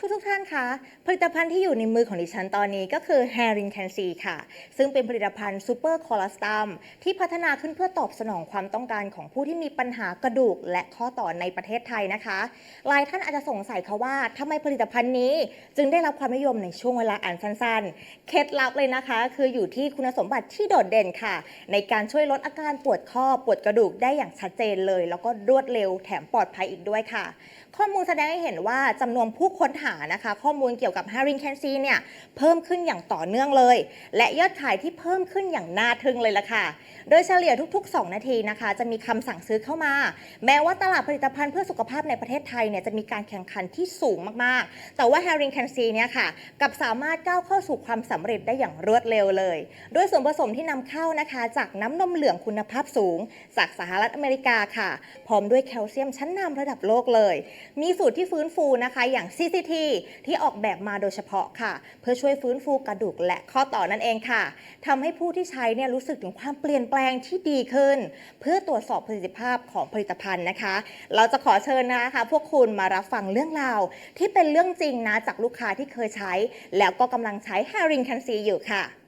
ทุกทุกๆท่านคะผลิตภัณฑ์ที่อยู่ในมือของดิฉันตอนนี้ก็คือ h a r i n c a n c y ค่ะ ซึ่งเป็นผลิตภัณฑ์ซูเปอร์คอลสตัมที่พัฒนาขึ้นเพื่อตอบสนองความต้องการของผู้ที่มีปัญหากระดูกและข้อต่อในประเทศไทยนะคะหลายท่านอาจจะสงสัยค่ะว่าทำไมผลิตภัณฑ์นี้ จึงได้รับความนิยมในช่วงเวลาอันสั้นๆ เคล็ดลับเลยนะคะ คืออยู่ที่คุณสมบัติที่โดดเด่นค่ะ ในการช่วยลดอาการปวดข้อปวดกระดูกได้อย่างชัดเจนเลย แล้วก็รวดเร็วแถมปลอดภัยอีกด้วยค่ะ ข้อมูลแสดงให้เห็นว่าจำนวนผู้ค้นหานะคะข้อมูลเกี่ยวกับ h a r i n c a n c y เนี่ยเพิ่มขึ้นอย่างต่อเนื่องเลย และยอดขายที่เพิ่มขึ้นอย่างน่าทึ่งเลยล่ะค่ะ โดยเฉลี่ยทุก ๆ 2 นาทีนะคะ จะมีคำสั่งซื้อเข้ามา แม้ว่าตลาดผลิตภัณฑ์เพื่อสุขภาพในประเทศไทยเนี่ยจะมีการแข่งขันที่สูงมากๆ แต่ว่า h a r i n c a n c y เนี่ยค่ะกับสามารถก้าวเข้าสู่ความสำเร็จได้อย่างรวดเร็วเลย โดยส่วนผสมที่นำเข้านะคะ จากน้ำนมเหลืองคุณภาพสูง จากสหรัฐอเมริกาค่ะ พร้อมด้วยแคลเซียมชั้นนำระดับโลกเลย มีสูตรที่ฟื้นฟูนะคะ อย่าง CCT ที่ออกแบบมาโดยเฉพาะค่ะ เพื่อช่วยฟื้นฟูกระดูกและข้อต่อนั่นเองค่ะทำให้ผู้ที่ใช้เนี่ยรู้สึกถึงความเปลี่ยนแปลงที่ดีขึ้น เพื่อตรวจสอบประสิทธิภาพของผลิตภัณฑ์นะคะ เราจะขอเชิญนะคะ พวกคุณมารับฟังเรื่องราวที่เป็นเรื่องจริงนะจากลูกค้าที่เคยใช้ แล้วก็กำลังใช้ h a r i n c a n c y อยู่ค่ะ